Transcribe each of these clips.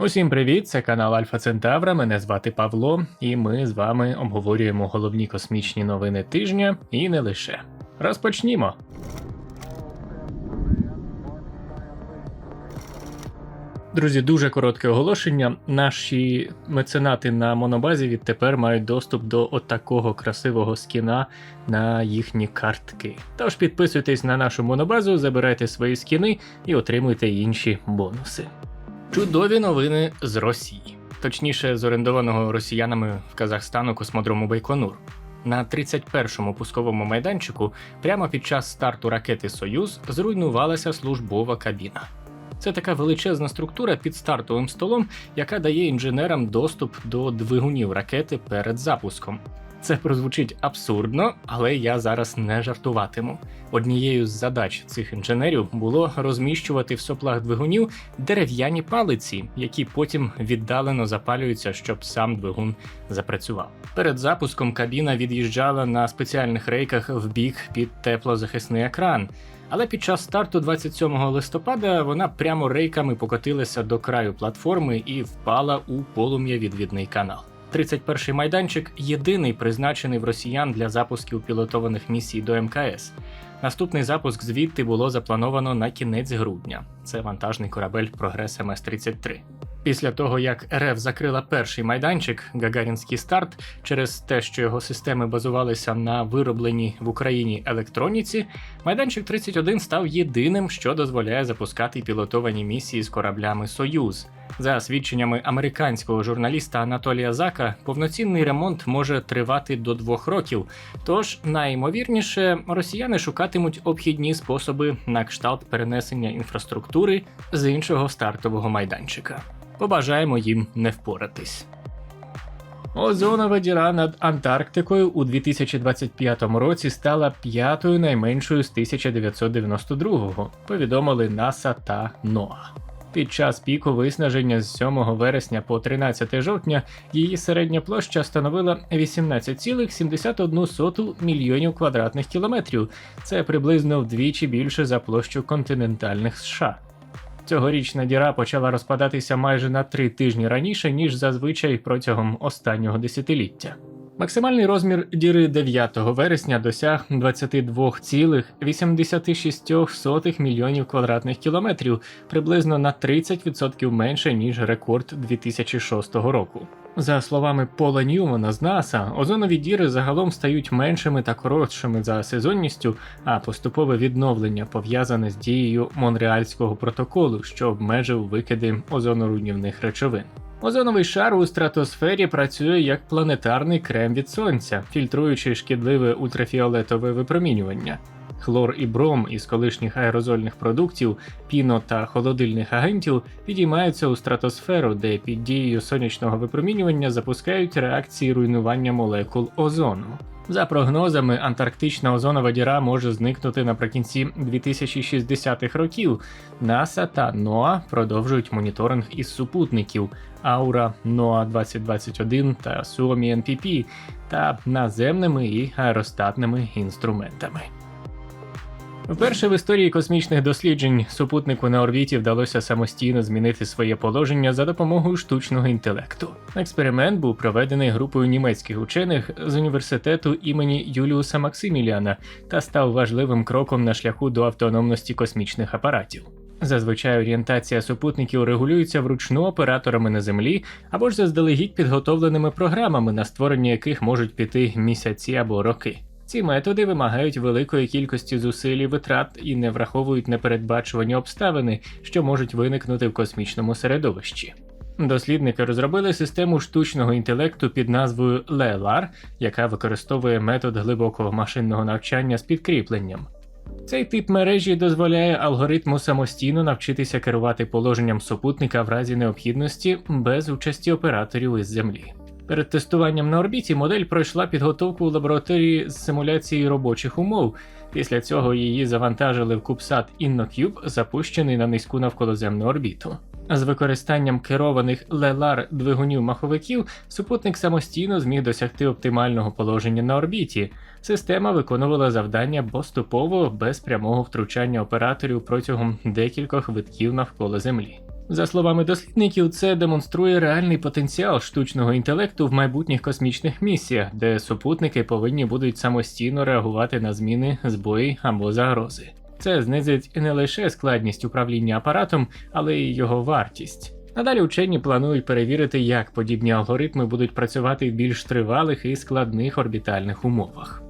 Усім привіт! Це канал Альфа Центавра. Мене звати Павло, і ми з вами обговорюємо головні космічні новини тижня і не лише. Розпочнімо. Друзі, дуже коротке оголошення. Наші меценати на монобазі відтепер мають доступ до отакого красивого скіна на їхні картки. Тож підписуйтесь на нашу монобазу, забирайте свої скіни і отримуйте інші бонуси. Чудові новини з Росії, точніше, з орендованого росіянами в Казахстану космодрому Байконур. На 31-му пусковому майданчику, прямо під час старту ракети Союз, зруйнувалася службова кабіна. Це така величезна структура під стартовим столом, яка дає інженерам доступ до двигунів ракети перед запуском. Це прозвучить абсурдно, але я зараз не жартуватиму. Однією з задач цих інженерів було розміщувати в соплах двигунів дерев'яні палиці, які потім віддалено запалюються, щоб сам двигун запрацював. Перед запуском кабіна від'їжджала на спеціальних рейках в бік під теплозахисний екран. Але під час старту 27 листопада вона прямо рейками покотилася до краю платформи і впала у полум'я відвідний канал. 31-й майданчик єдиний призначений в росіян для запусків пілотованих місій до МКС. Наступний запуск звідти було заплановано на кінець грудня. Це вантажний корабель Прогрес МС-33. Після того, як РФ закрила перший майданчик Гагарінський старт через те, що його системи базувалися на виробленій в Україні електроніці, майданчик 31 став єдиним, що дозволяє запускати пілотовані місії з кораблями Союз. За свідченнями американського журналіста Анатолія Зака, повноцінний ремонт може тривати до двох років. Тож найімовірніше, росіяни шукатимуть обхідні способи на кшталт перенесення інфраструктури з іншого стартового майданчика. Побажаємо їм не впоратись. Озонова діра над Антарктикою у 2025 році стала п'ятою найменшою з 1992-го, повідомили НАСА та НОА. Під час піку виснаження з 7 вересня по 13 жовтня її середня площа становила 18,71 мільйонів квадратних кілометрів. Це приблизно вдвічі більше за площу континентальних США. Цьогорічна діра почала розпадатися майже на три тижні раніше, ніж зазвичай протягом останнього десятиліття. Максимальний розмір діри 9 вересня досяг 22,86 мільйонів квадратних кілометрів, приблизно на 30% менше ніж рекорд 2006 року. За словами Пола Ньюмана з НАСА, озонові діри загалом стають меншими та коротшими за сезонністю, а поступове відновлення пов'язане з дією Монреальського протоколу, що обмежив викиди озоноруйнівних речовин. Озоновий шар у стратосфері працює як планетарний крем від сонця, фільтруючи шкідливе ультрафіолетове випромінювання. Хлор і бром із колишніх аерозольних продуктів, піно та холодильних агентів підіймаються у стратосферу, де під дією сонячного випромінювання запускають реакції руйнування молекул озону. За прогнозами, антарктична озонова діра може зникнути наприкінці 2060-х років. НАСА та НОА продовжують моніторинг із супутників Аура НОА 2021 та Suomi NPP та наземними і аеростатними інструментами. Вперше в історії космічних досліджень супутнику на орбіті вдалося самостійно змінити своє положення за допомогою штучного інтелекту. Експеримент був проведений групою німецьких учених з університету імені Юліуса Максиміліана та став важливим кроком на шляху до автономності космічних апаратів. Зазвичай орієнтація супутників регулюється вручну операторами на землі або ж заздалегідь підготовленими програмами, на створення яких можуть піти місяці або роки. Ці методи вимагають великої кількості зусиль і витрат і не враховують непередбачувані обставини, що можуть виникнути в космічному середовищі. Дослідники розробили систему штучного інтелекту під назвою LELAR, яка використовує метод глибокого машинного навчання з підкріпленням. Цей тип мережі дозволяє алгоритму самостійно навчитися керувати положенням супутника в разі необхідності без участі операторів із землі. Перед тестуванням на орбіті модель пройшла підготовку в лабораторії з симуляції робочих умов. Після цього її завантажили в кубсат InnoCube, запущений на низьку навколоземну орбіту. З використанням керованих лелар двигунів маховиків супутник самостійно зміг досягти оптимального положення на орбіті. Система виконувала завдання поступово без прямого втручання операторів протягом декількох витків навколо Землі. За словами дослідників, це демонструє реальний потенціал штучного інтелекту в майбутніх космічних місіях, де супутники повинні будуть самостійно реагувати на зміни, збої або загрози. Це знизить не лише складність управління апаратом, але й його вартість. Надалі вчені планують перевірити, як подібні алгоритми будуть працювати в більш тривалих і складних орбітальних умовах.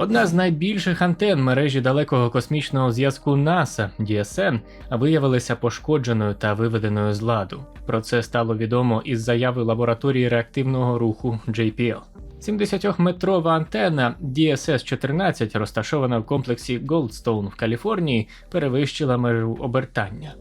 Одна з найбільших антенн мережі далекого космічного зв'язку NASA DSN виявилася пошкодженою та виведеною з ладу. Про це стало відомо із заяви лабораторії реактивного руху JPL. 70-метрова антенна DSS-14, розташована в комплексі Goldstone в Каліфорнії, перевищила межу обертання.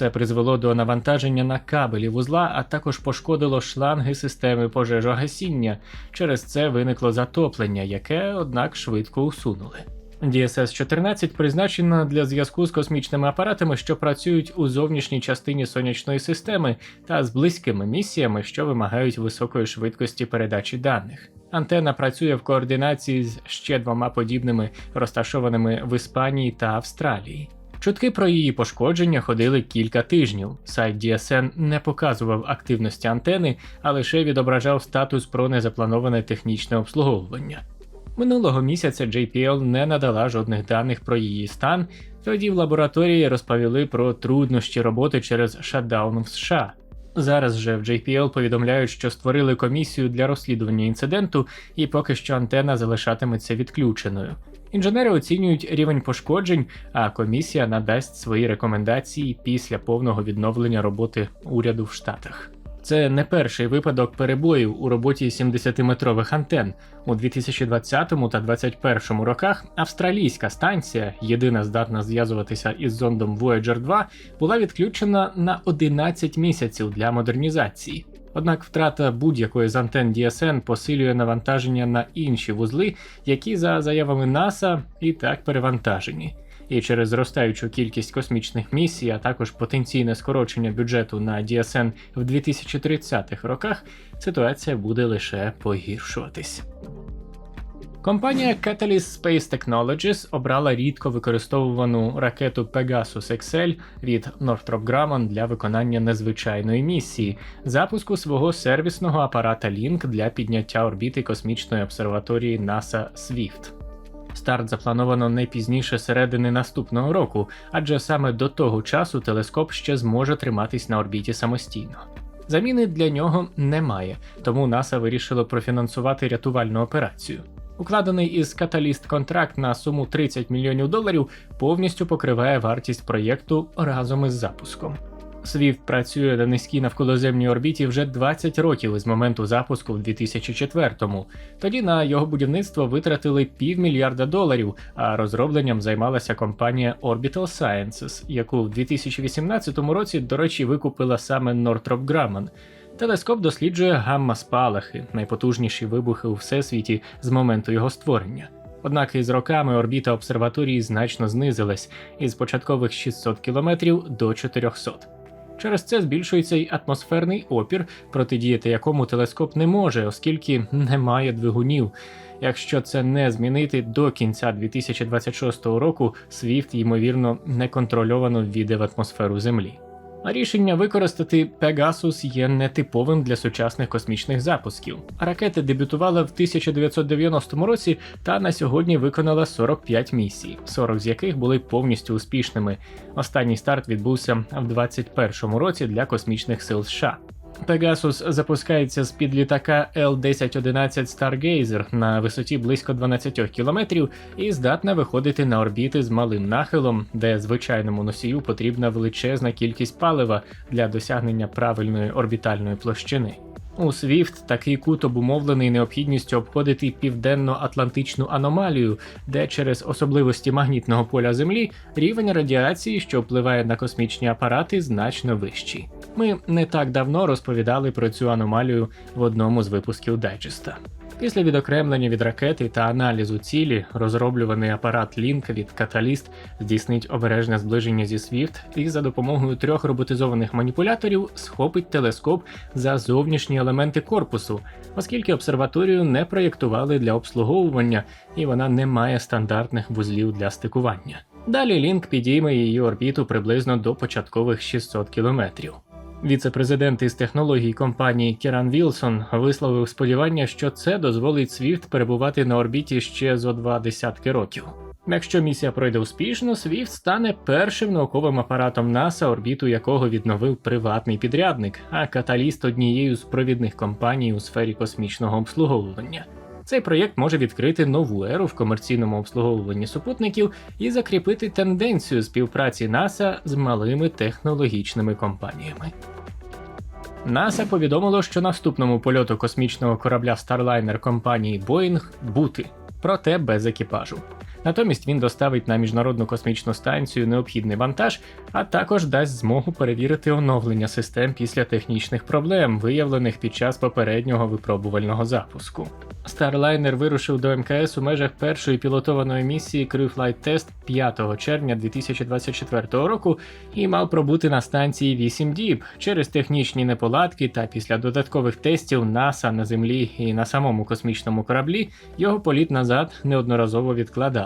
Це призвело до навантаження на кабелі вузла, а також пошкодило шланги системи пожежогасіння. Через це виникло затоплення, яке, однак, швидко усунули. DSS-14 призначена для зв'язку з космічними апаратами, що працюють у зовнішній частині сонячної системи та з близькими місіями, що вимагають високої швидкості передачі даних. Антенна працює в координації з ще двома подібними, розташованими в Іспанії та Австралії. Чутки про її пошкодження ходили кілька тижнів. Сайт DSN не показував активності антени, а лише відображав статус про незаплановане технічне обслуговування. Минулого місяця JPL не надала жодних даних про її стан, тоді в лабораторії розповіли про труднощі роботи через шатдаун в США. Зараз же в JPL повідомляють, що створили комісію для розслідування інциденту, і поки що антена залишатиметься відключеною. Інженери оцінюють рівень пошкоджень, а комісія надасть свої рекомендації після повного відновлення роботи уряду в Штатах. Це не перший випадок перебоїв у роботі 70-метрових антен. У 2020 та 2021 роках австралійська станція, єдина здатна зв'язуватися із зондом Voyager 2, була відключена на 11 місяців для модернізації. Однак втрата будь-якої з антен DSN посилює навантаження на інші вузли, які, за заявами НАСА, і так перевантажені. І через зростаючу кількість космічних місій, а також потенційне скорочення бюджету на DSN в 2030-х роках, ситуація буде лише погіршуватись. Компанія Catalyst Space Technologies обрала рідко використовувану ракету Pegasus XL від Northrop Grumman для виконання незвичайної місії запуску свого сервісного апарата Link для підняття орбіти космічної обсерваторії NASA SWIFT. Старт заплановано не пізніше середини наступного року, адже саме до того часу телескоп ще зможе триматись на орбіті самостійно. Заміни для нього немає, тому НАСА вирішило профінансувати рятувальну операцію. Укладений із каталіст контракт на суму 30 мільйонів доларів повністю покриває вартість проєкту разом із запуском. Swift працює на низькій навколоземній орбіті вже 20 років із моменту запуску в 2004-му. Тоді на його будівництво витратили півмільярда доларів, а розробленням займалася компанія Orbital Sciences, яку в 2018 році, до речі, викупила саме Northrop Grumman. Телескоп досліджує гамма-спалахи, найпотужніші вибухи у всесвіті з моменту його створення. Однак із роками орбіта обсерваторії значно знизилась із початкових 600 км до 400. Через це збільшується й атмосферний опір, протидіяти якому телескоп не може, оскільки немає двигунів. Якщо це не змінити до кінця 2026 року, Swift, ймовірно, неконтрольовано ввійде в атмосферу Землі. Рішення використати Pegasus є нетиповим для сучасних космічних запусків. Ракета дебютувала в 1990 році та на сьогодні виконала 45 місій, 40 з яких були повністю успішними. Останній старт відбувся в 2021 році для космічних сил США. Pegasus запускається з під літака L-1011 Stargazer на висоті близько 12 кілометрів і здатна виходити на орбіти з малим нахилом, де звичайному носію потрібна величезна кількість палива для досягнення правильної орбітальної площини. У SWIFT такий кут обумовлений необхідністю обходити південно-атлантичну аномалію, де через особливості магнітного поля Землі рівень радіації, що впливає на космічні апарати, значно вищий. Ми не так давно розповідали про цю аномалію в одному з випусків дайджеста. Після відокремлення від ракети та аналізу цілі розроблюваний апарат Link від Catalyst здійснить обережне зближення зі SWIFT і за допомогою трьох роботизованих маніпуляторів схопить телескоп за зовнішні елементи корпусу, оскільки обсерваторію не проєктували для обслуговування і вона не має стандартних вузлів для стикування. Далі Лінк підійме її орбіту приблизно до початкових 600 кілометрів. Віце-президент із технологій компанії Керан Вілсон висловив сподівання, що це дозволить Swift перебувати на орбіті ще зо два десятки років. Якщо місія пройде успішно, Swift стане першим науковим апаратом НАСА, орбіту якого відновив приватний підрядник, а каталіст однією з провідних компаній у сфері космічного обслуговування. Цей проєкт може відкрити нову еру в комерційному обслуговуванні супутників і закріпити тенденцію співпраці НАСА з малими технологічними компаніями. НАСА повідомило, що наступному польоту космічного корабля Starliner компанії Boeing бути, проте без екіпажу. Натомість він доставить на міжнародну космічну станцію необхідний вантаж, а також дасть змогу перевірити оновлення систем після технічних проблем, виявлених під час попереднього випробувального запуску. Starliner вирушив до МКС у межах першої пілотованої місії Crew Flight Test 5 червня 2024 року і мав пробути на станції 8 діб через технічні неполадки та після додаткових тестів НАСА на землі і на самому космічному кораблі його політ назад неодноразово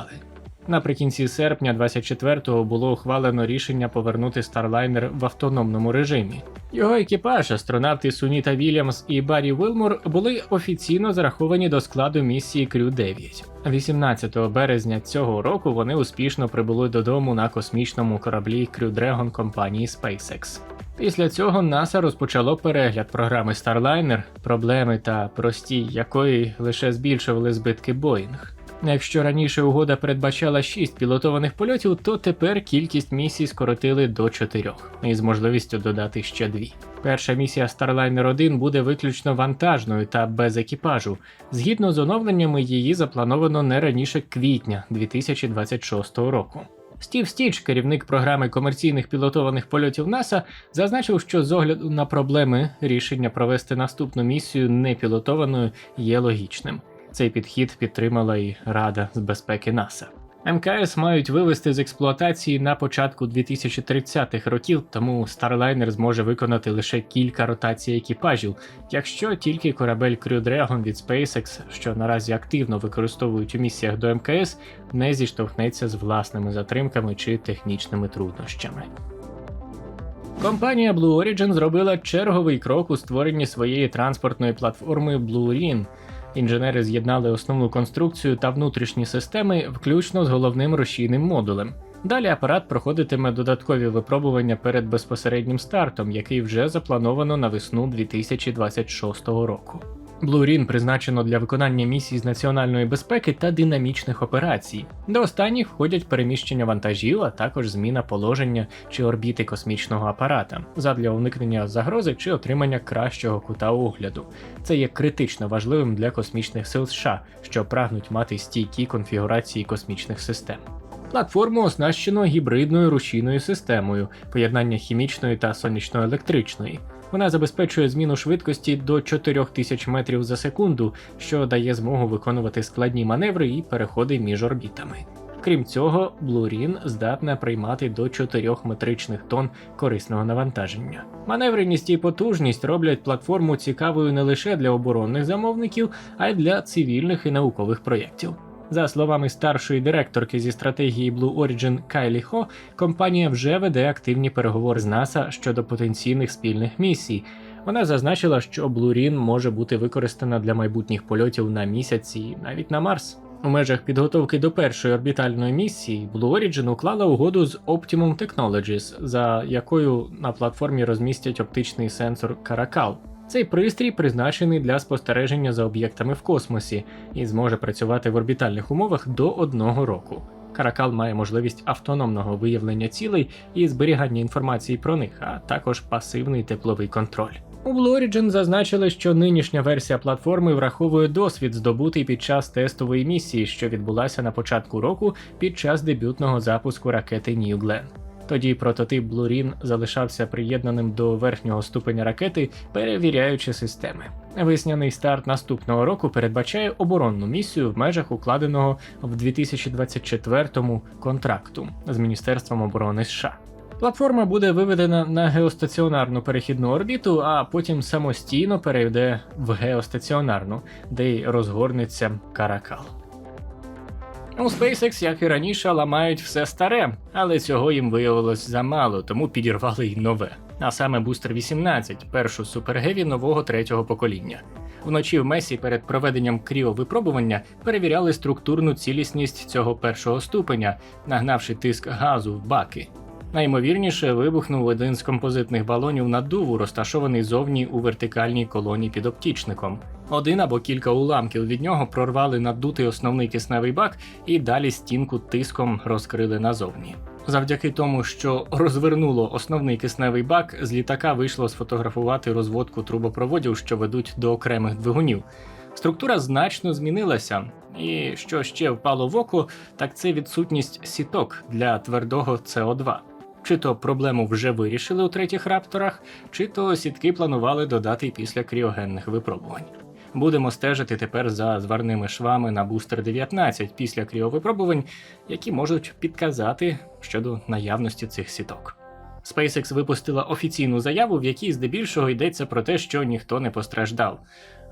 відкладали. Наприкінці серпня 24-го було ухвалено рішення повернути Starliner в автономному режимі. Його екіпаж, астронавти Суніта Вільямс і Баррі Вилмур, були офіційно зараховані до складу місії Крю 9. 18 березня цього року вони успішно прибули додому на космічному кораблі Crew Dragon компанії SpaceX. Після цього НАСА розпочало перегляд програми Starliner, проблеми та прості якої лише збільшували збитки Боїнг. Якщо раніше угода передбачала 6 пілотованих польотів, то тепер кількість місій скоротили до 4, із можливістю додати ще дві. Перша місія Starliner 1 буде виключно вантажною та без екіпажу. Згідно з оновленнями, її заплановано не раніше квітня 2026 року. Стів Стіч, керівник програми комерційних пілотованих польотів НАСА, зазначив, що з огляду на проблеми рішення провести наступну місію непілотованою є логічним. Цей підхід підтримала і Рада з безпеки НАСА. МКС мають вивести з експлуатації на початку 2030-х років, тому Starliner зможе виконати лише кілька ротацій екіпажів, якщо тільки корабель Crew Dragon від SpaceX, що наразі активно використовують у місіях до МКС, не зіштовхнеться з власними затримками чи технічними труднощами. Компанія Blue Origin зробила черговий крок у створенні своєї транспортної платформи Blue Rin. Інженери з'єднали основну конструкцію та внутрішні системи, включно з головним рушійним модулем. Далі апарат проходитиме додаткові випробування перед безпосереднім стартом, який вже заплановано на весну 2026 року. Блурін призначено для виконання місій з національної безпеки та динамічних операцій. До останніх входять переміщення вантажів, а також зміна положення чи орбіти космічного апарата задля уникнення загрози чи отримання кращого кута огляду. Це є критично важливим для космічних сил США, що прагнуть мати стійкі конфігурації космічних систем. Платформу оснащено гібридною рушійною системою, поєднання хімічної та сонячно-електричної. Вона забезпечує зміну швидкості до 4000 метрів за секунду, що дає змогу виконувати складні маневри і переходи між орбітами. Крім цього, Блурін здатна приймати до 4 метричних тонн корисного навантаження. Маневреність і потужність роблять платформу цікавою не лише для оборонних замовників, а й для цивільних і наукових проєктів. За словами старшої директорки зі стратегії Blue Origin Кайлі Хо, компанія вже веде активні переговори з НАСА щодо потенційних спільних місій. Вона зазначила, що Rin може бути використана для майбутніх польотів на місяць і навіть на Марс. У межах підготовки до першої орбітальної місії Blue Origin уклала угоду з Optimum Technologies, за якою на платформі розмістять оптичний сенсор Caracal. Цей пристрій призначений для спостереження за об'єктами в космосі і зможе працювати в орбітальних умовах до одного року. Каракал має можливість автономного виявлення цілей і зберігання інформації про них, а також пасивний тепловий контроль. У Blue Origin зазначили, що нинішня версія платформи враховує досвід, здобутий під час тестової місії, що відбулася на початку року під час дебютного запуску ракети New Glenn. Тоді прототип Rin залишався приєднаним до верхнього ступеня ракети, перевіряючи системи. Весняний старт наступного року передбачає оборонну місію в межах укладеного в 2024-му контракту з Міністерством оборони США. Платформа буде виведена на геостаціонарну перехідну орбіту, а потім самостійно перейде в геостаціонарну, де й розгорнеться каракал. У SpaceX, як і раніше, ламають все старе, але цього їм виявилось замало, тому підірвали й нове. А саме Booster 18, першу супергеві нового третього покоління. Вночі в Месі перед проведенням кріовипробування перевіряли структурну цілісність цього першого ступеня, нагнавши тиск газу в баки. Найімовірніше вибухнув один з композитних балонів наддуву, розташований зовні у вертикальній колоні під оптічником. Один або кілька уламків від нього прорвали наддутий основний кисневий бак і далі стінку тиском розкрили назовні. Завдяки тому, що розвернуло основний кисневий бак, з літака вийшло сфотографувати розводку трубопроводів, що ведуть до окремих двигунів. Структура значно змінилася, і що ще впало в око, так це відсутність сіток для твердого СО2. Чи то проблему вже вирішили у третіх рапторах, чи то сітки планували додати після кріогенних випробувань. Будемо стежити тепер за зварними швами на бустер 19 після кріовипробувань, які можуть підказати щодо наявності цих сіток. SpaceX випустила офіційну заяву, в якій здебільшого йдеться про те, що ніхто не постраждав.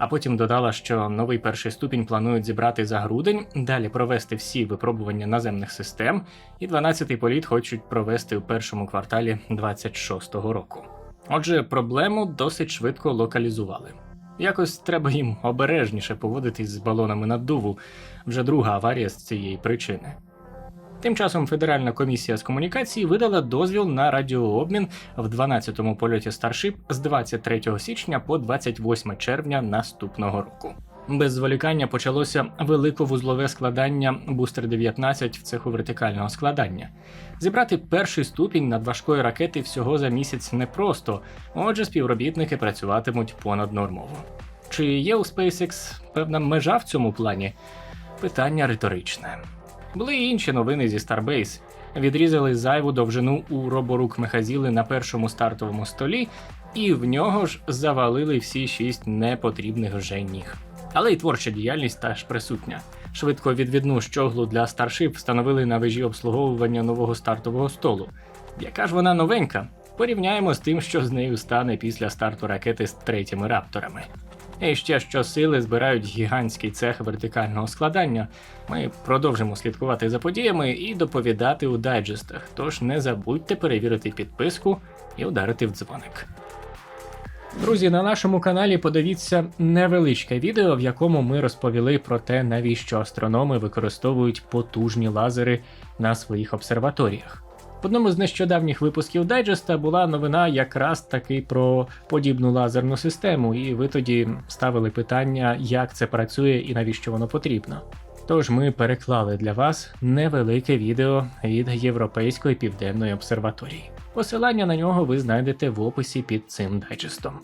А потім додала, що новий перший ступінь планують зібрати за грудень, далі провести всі випробування наземних систем, і 12-й політ хочуть провести у першому кварталі 26-го року. Отже, проблему досить швидко локалізували. Якось треба їм обережніше поводитись з балонами наддуву, вже друга аварія з цієї причини. Тим часом Федеральна комісія з комунікації видала дозвіл на радіообмін в 12-му польоті Starship з 23 січня по 28 червня наступного року. Без зволікання почалося великовузлове складання бустер 19 в цеху вертикального складання. Зібрати перший ступінь надважкої ракети всього за місяць непросто, отже, співробітники працюватимуть понаднормово. Чи є у SpaceX певна межа в цьому плані? Питання риторичне. Були й інші новини зі Starbase. Відрізали зайву довжину у роборук Мехазіли на першому стартовому столі, і в нього ж завалили всі шість непотрібних вже ніг. Але й творча діяльність теж присутня. Швидко відвідну щоглу для Starship встановили на вежі обслуговування нового стартового столу. Яка ж вона новенька? Порівняємо з тим, що з нею стане після старту ракети з третіми рапторами. І ще щосили збирають гігантський цех вертикального складання. Ми продовжимо слідкувати за подіями і доповідати у дайджестах. Тож не забудьте перевірити підписку і ударити в дзвоник. Друзі, на нашому каналі подивіться невеличке відео, в якому ми розповіли про те, навіщо астрономи використовують потужні лазери на своїх обсерваторіях. В одному з нещодавніх випусків дайджеста була новина якраз таки про подібну лазерну систему, і ви тоді ставили питання, як це працює і навіщо воно потрібно. Тож ми переклали для вас невелике відео від Європейської південної обсерваторії. Посилання на нього ви знайдете в описі під цим дайджестом.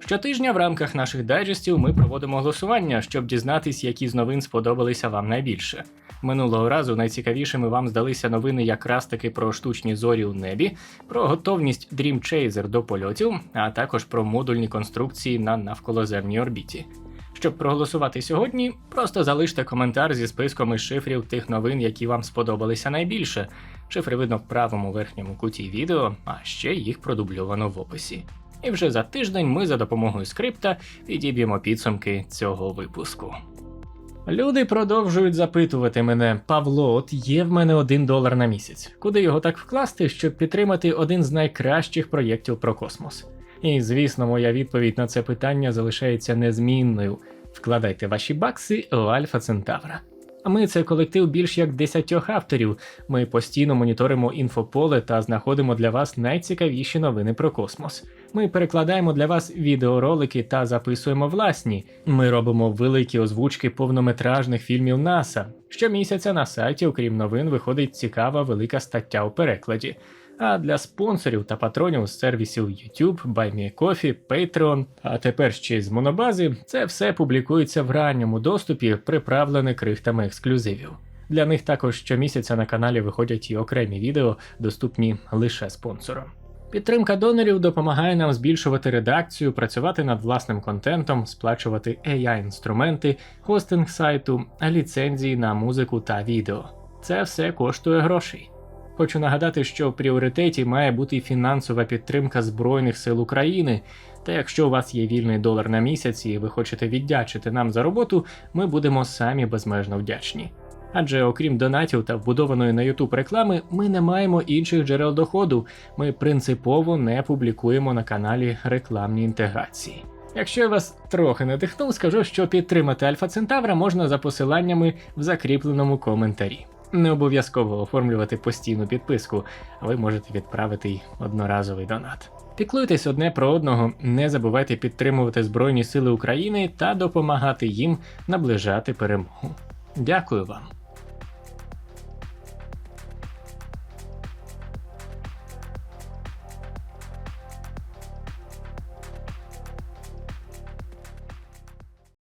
Щотижня в рамках наших дайджестів ми проводимо голосування, щоб дізнатись, які з новин сподобалися вам найбільше. Минулого разу найцікавішими вам здалися новини якраз таки про штучні зорі у небі, про готовність Dream Chaser до польотів, а також про модульні конструкції на навколоземній орбіті. Щоб проголосувати сьогодні, просто залиште коментар зі списком із шифрів тих новин, які вам сподобалися найбільше. Шифри видно в правому верхньому куті відео, а ще їх продубльовано в описі. І вже за тиждень ми за допомогою скрипта підіб'ємо підсумки цього випуску. Люди продовжують запитувати мене, Павло, от є в мене один долар на місяць. Куди його так вкласти, щоб підтримати один з найкращих проєктів про космос? І звісно, моя відповідь на це питання залишається незмінною. Вкладайте ваші бакси у Альфа Центавра. А ми це колектив більш як десятьох авторів. Ми постійно моніторимо інфополе та знаходимо для вас найцікавіші новини про космос. Ми перекладаємо для вас відеоролики та записуємо власні. Ми робимо великі озвучки повнометражних фільмів НАСА. Щомісяця на сайті, окрім новин, виходить цікава велика стаття у перекладі. А для спонсорів та патронів з сервісів YouTube, BuyMeCoffee, Patreon, а тепер ще й з монобази, це все публікується в ранньому доступі, приправлене крихтами ексклюзивів. Для них також щомісяця на каналі виходять і окремі відео, доступні лише спонсорам. Підтримка донорів допомагає нам збільшувати редакцію, працювати над власним контентом, сплачувати AI-інструменти, хостинг сайту, ліцензії на музику та відео. Це все коштує грошей. Хочу нагадати, що в пріоритеті має бути фінансова підтримка Збройних сил України. Та якщо у вас є вільний долар на місяць і ви хочете віддячити нам за роботу, ми будемо самі безмежно вдячні. Адже окрім донатів та вбудованої на YouTube реклами, ми не маємо інших джерел доходу. Ми принципово не публікуємо на каналі рекламні інтеграції. Якщо я вас трохи надихнув, скажу, що підтримати Альфа Центавра можна за посиланнями в закріпленому коментарі. Не обов'язково оформлювати постійну підписку, а ви можете відправити й одноразовий донат. Піклуйтесь одне про одного, не забувайте підтримувати Збройні Сили України та допомагати їм наближати перемогу. Дякую вам.